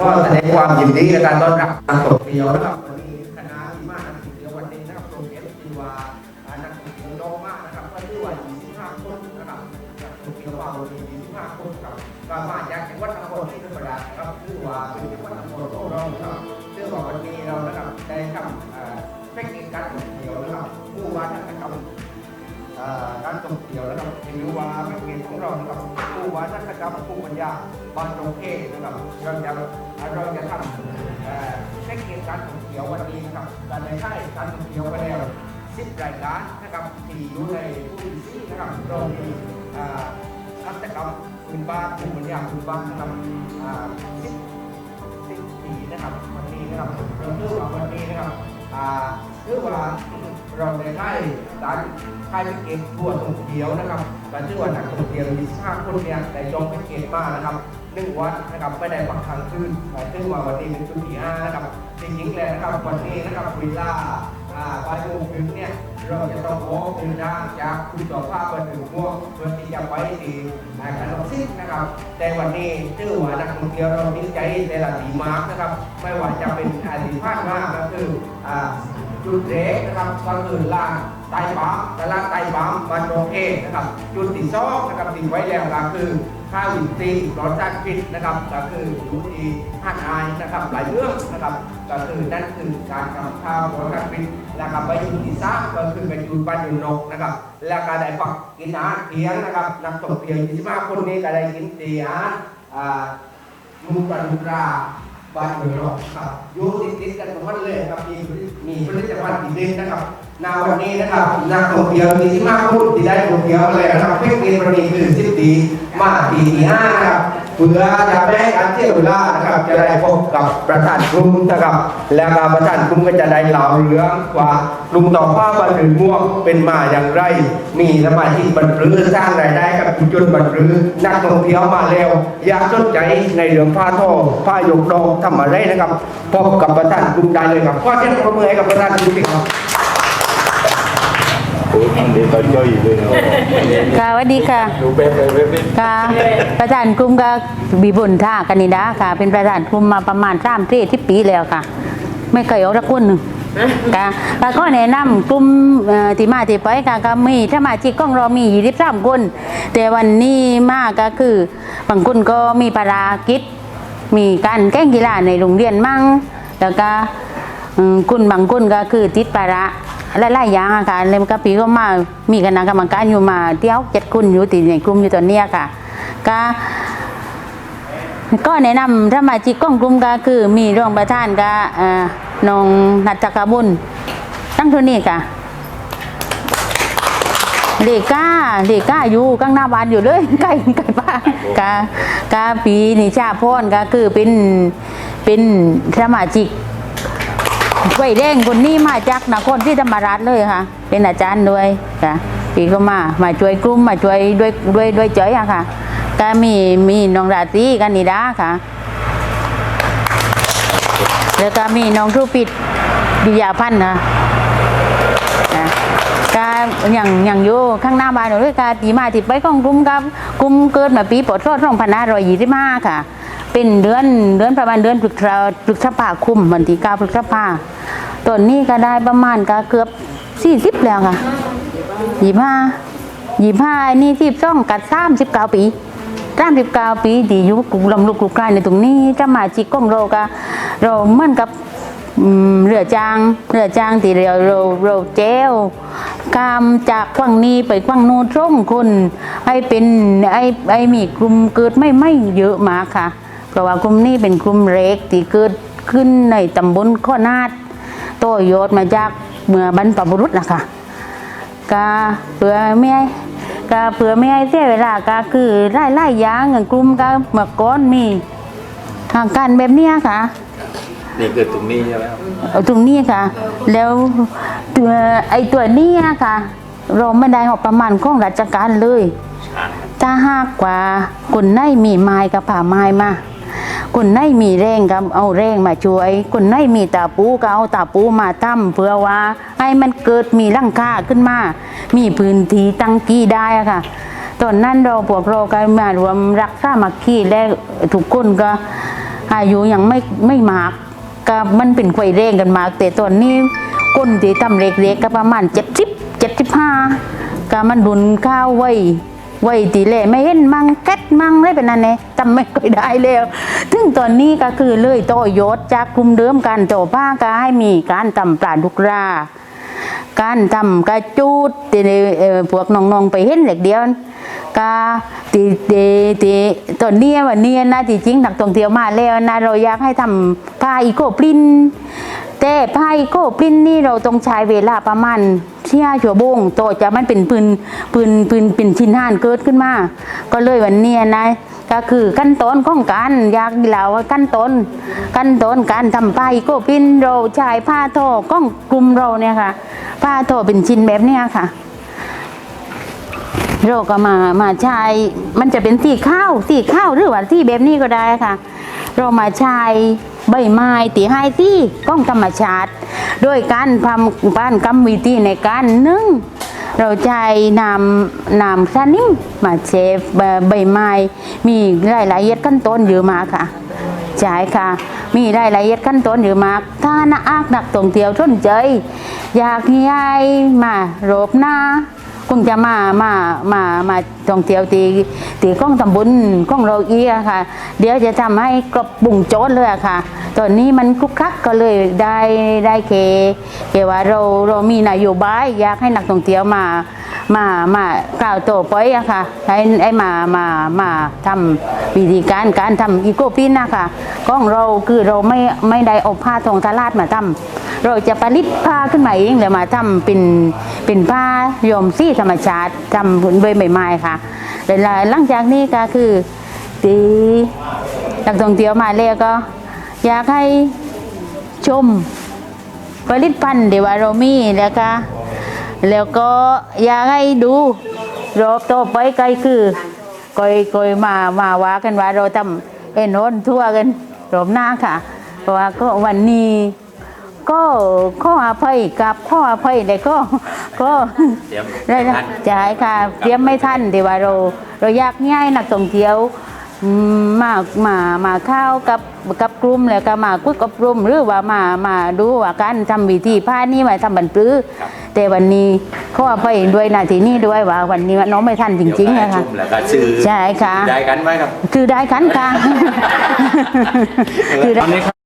ก็แสดงความยินดีในการต้อนรับนักท่องเที่ยวนะครับวันนี้คณะที่มานักเที่ยววันนี้นะครับโรงเรียนที่ว่านักเที่ยวน้องมากนะครับก็ชื่ว่า25คนนะครับนักท่องเที่ยวว่าวันนี้25คนครับก็มาจากจังหวัดนครศรีธรรมราชครับชื่อว่าเป็นจังหวัดนครศรีธรรมราครับซึ่งว่าวันนี้เรานะครับได้ทำเอ่อแพ็กเกจการท่องเที่ยวนะครับผู้ว่าท่านนะครับ การท่องเที่ยวนะครับหรือว่าแพ็กเกจของเรานะครับผู้ว่านักกรรมผู้ปัญญาบางตรงเทศนะครับเราจะเราจะทำเอ่อแพ็กเกจการท่องเที่ยววันนี้นะครับการในค่ายการท่องเที่ยวไปแล้วสิบรายการนะครับที่อยู่ในผู้ที่นะครับเรามีอ่านักกรรมคุณบ้านผู้ปัญญาคุณบ้านนะครับสิบสิบปีนะครับวันนี้นะครับเราเชื่อว่าวันนี้นะครับ อ่าเชื่อว่าเราในค่ายการค่ายพิเกตทัวร์ท่องเที่ยวนะครับการชื่อว่าหนักท่องเที่ยวมี15คนเนี่ยได้จองแพ็กเกจมานะครับหนึ่งวันนะครับไม่ได้พักค้างคืนอ่าซึ่งว่าวันนี้เป็นชุดที่ห้านะครับจริงๆแล้วนะครับวันนี้นะครับเวลาอ่าบ่ายโมงถึงเนี่ยเราจะต้องขอเป็นทางจากคุณต่อภาพมาถึงม่วงเพื่อที่จะไปที่อ่าการลงซิ่งนะครับ แต่วันนี้ชื่อว่านักท่องเที่ยวเราดีใจในหลายดีมากนะครับ ไม่ว่าจะเป็นอาดีภาคมากก็คืออ่า จุดเล็กนะครับก็คือลานไต่ปั๊มตลาดไต่ปั๊มบันโดเองนะครับ จุดที่สองนะครับที่ไว้แล้วก็คือข้าวอินทรีย์รสชาติพิษนะครับ ก็คืออยู่ที่ห้างอายนะครับหลายเรื่องนะครับก็คือนั่นคือการทำข้าวรสชาติพิษแล้วก็ไปจุดที่สามก็คือเป็นจุดบ้านยุนกนะครับ แล้วก็ได้ปักกินอาหารเทียงนะครับนักท่องเที่ยว25คนนี้ก็ได้กินเที่ยงอ่ามุกปันมุรา บ้านเมืองนอกครับอยู่ติดติดกันตรงนั้นเลยครับมีมีผลิตภัณฑ์ติดดินนะครับนาวันนี้นะครับนักท่องเที่ยวมีที่มากพูดที่ได้ท่องเที่ยวอะไรนะครับเพ่งเงินวันนี้คือสิบดีมาปีที่ห้านะครับ เพื่อจะแบ่งการเที่ยวเวลานะครับจะได้พบกับประธานกลุ่มนะครับแล้วก็ประธานกลุ่มก็จะได้เล่าเรื่องว่าลุงต่อผ้าบันทึกม่วงเป็นมาอย่างไร มีสมาชิกบรรพรือสร้างรายได้กับชุมชนบรรพรือนักท่องเที่ยวมาแล้วอยากสนใจในเรื่องผ้าท่อผ้ายกดอกทำอะไรนะครับพบกับประธานกลุ่มได้เลยครับขอเสียงปรบมือให้กับประธานกลุ่มอีกครับ เดี๋ยวตอนย่อยเลยเนาะค่ะสวัสดีค่ะ ดูแบบแบบแบบนี้ค่ะประธานกลุ่มก็บีบุญท่ากันิดาค่ะ เป็นประธานกลุ่มมาประมาณสามที่ที่ปีแล้วค่ะ ไม่เคยเอาละคนหนึ่งค่ะแล้วก็แนะนำกลุ่มเอ่อที่มาที่ไปค่ะก็มีถ้ามาที่กล้องเรามียี่สิบสามคน แต่วันนี้มาก็คือบางคนก็มีภารกิจ มีการแข่งกีฬาในโรงเรียนมั่งแล้วก็อืมคุณบางคนก็คือติดภาระ หลายๆอย่างอะค่ะเลยก็ปีก็มามีคณะกรรมการอยู่มาเที่ยวเจ็ดคนอยู่ติในกลุ่มอยู่ตอนเนี้ยค่ะ ก็ก็แนะนำถ้ามาจิกกล้องกลุ่มก็คือมีรองประธานก็น้องนัตกบุญตั้งท่านี้ค่ะเด็กก้าเด็กก้าอยู่ข้างหน้าบ้านอยู่เลยใกล้ใกล้บ้ากากาปีนิชาพรก็คือเป็นเป็นสมาชิก ไฟแดงคนนี้มาจากนครที่ธรรมราชเลยค่ะ เป็นอาจารย์ด้วยค่ะปีก็มามาช่วยกลุ่มมาช่วยด้วยด้วยด้วยใจอะค่ะก็มีมีน้องราตรีกันนิดาค่ะ แล้วก็มีน้องทุปิดดิยาพันธ์นะนะก็อย่างอย่างอยู่ข้างหน้าบ้านเราด้วยกาตีมาติดไปของกลุ่มกับกลุ่มเกิดมาปีปอดรอดสองพันห้าร้อยยี่สิบห้าค่ะ เป็นเดือนเดือนประมาณเดือนพฤษภาพฤษภาคุมวันที่เก้าพฤษภาตอนนี้ก็ได้ประมาณก็เกือบสี่สิบแล้วค่ะยี่ห้ายี่ห้านี่ที่ซ่องกัดสามสิบเก้าปีสามสิบเก้าปีที่อยู่กลุ่มลำลูกกลุ่มกลายในตรงนี้จะมาจิกของเราก็เราเหมือนกับเรือจางเรือจางที่เราเราเราเจวกามจากฝั่งนี้ไปฝั่งโน้นร่งคนให้เป็นไอไอมีกลุ่มเกิดไม่ไม่เยอะมากค่ะ เพราะว่ากลุ่มนี้เป็นกลุ่มเล็กที่เกิดขึ้นในตำบลข้อนาดโตโยดมาจากเมื่อบรรพบุรุษนะคะกาเพื่อไม่ให้กาเพื่อไม่ให้เสียเวลากาคือไล่ไล่ๆอย่างอย่างกลุ่มกาเมื่อก่อนมีทางการแบบเนี้ยค่ะนี่เกิดตรงนี้ใช่ไหมครับเอาตรงนี้ค่ะ แล้วตัวไอ้ตัวเนี้ค่ะ เราไม่ได้ออกประมาณของราชการเลย ถ้าหากว่าคนไหนมีไม้กับผ่าไม้มา คนไหนมีแรงก็เอาแรงมาช่วย คนไหนมีตาปูก็เอาตาปูมาทำเพื่อว่าให้มันเกิดมีร่างคาขึ้นมา มีพื้นที่ตั้งกี้ได้ค่ะตอนนั้นเราพวกเราก็มารวมรักษามัคคีและทุกคนก็อายุยังไม่ไม่มากก็มันเป็นไฟเร่งกันมากแต่ตอนนี้ก้นที่ทำเล็กๆก็ประมาณเจ็ดสิบเจ็ดสิบห้าก็มันดุนข้าวไว้ไว้ตีเล่ไม่เห็นมังแก๊ดมังอะไรเป็นนั่นเอง จำไม่ค่อยได้แล้วถึงตอนนี้ก็คือเลยต่อยศจากกลุ่มเดิมกันโจผ้าก็ให้มีการตำปลาดุกราการทำกระจูดตีเอ่อพวกน้องๆไปเห็นเหล็กเดียวกาตีตีตีตอนเนี้ยวันนี้นะที่จริงนักท่องเที่ยวมาแล้วนะเราอยากให้ทำผ้าอีโคปรินแต่ผ้าอีโคปรินนี่เราต้องใช้เวลาประมาณเที่ยชั่วโมงโตจะมันเป็นปืนปืนปืนเป็นชิ้นห่านเกิดขึ้นมา ก็เลยวันเนี้นะ ก็คือขั้นตอนของการอยากเล่าว่าขั้นตอนขั้นตอนการทำผ้าอีโคปรินเราใช้ผ้าทอก้องกลุ่มเราเนี่ยค่ะ ผ้าทอเป็นชิ้นแบบเนี้ยค่ะเราก็มามาใช้มันจะเป็นสีข้าวสีข้าวหรือว่าสีแบบนี้ก็ได้ค่ะ เรามาใช้ใบไม้ตีให้ที่ก้องธรรมชาติ โดยการทำบ้านกรรมวิธีในการนึ่ง เราใช้น้ำน้ำสนิมมาเชฟใบไม้มีรายละเอียดขั้นตอนเยอะมากค่ะใช่ค่ะ มีรายละเอียดขั้นตอนเยอะมาก ถ้านักอักนักท่องเที่ยวสนใจ อยากย้ายมารบหน้า คงจะมามามามาท่องเที่ยวตีตีก้องตำบลก้องเราอียค่ะ เดี๋ยวจะทำให้กระบุงโจทเลยค่ะ ตอนนี้มันคลุกคลักก็เลยได้ได้เคเคว่าเราเรามีนโยบายอยากให้นักท่องเที่ยวมา มามากล่าวโตไปอะค่ะให้ให้มามามาทำวิธีการการทำอีโกปินนะคะก้องเราคือเราไม่ไม่ได้เอาผ้าทองตลาดมาทำเราจะผลิตผ้าขึ้นมาเองแล้วมาทำเป็นเป็นผ้าโยมสีธรรมชาติทำใบใหม่ๆค่ะแต่หลังจากนี้ก็คือตีนักท่องเที่ยวมาแล้วก็ อยากให้ชมผลิตภัณฑ์เดี๋ยวาเรามีแล้วก็ แล้วก็อยากให้ดูรอบต่อไปก็คือก็ก็มามาว่ากันว่าเราทำเอ็นโอนทั่วกันรอบหน้าค่ะ เพราะว่าก็วันนี้ ก็ข้ออภัยกับข้ออภัยแต่ก็ก็เตรียมได้ไม่ทันใช่ค่ะเตรียมไม่ทันแต่ว่าเราเราอยากง่ายนักท่องเที่ยวอื มมามามาเข้ากับกับกลุ่มแล้วก็มาคุยกับกลุ่มหรือว่ามามาดูว่าการทำวิธีผ้านี่มาทำบันปลื้อแต่วันนี้ข้ออภัยด้วยนาทีนี้ด้วยว่าวันนี้น้องไม่ทันจริงๆเดี๋ยวนะคะชุ่มแล้วก็ซื้อใช่ค่ะได้กันไหมครับ คือได้กันค่ะคือได้ตอนนี้ครับ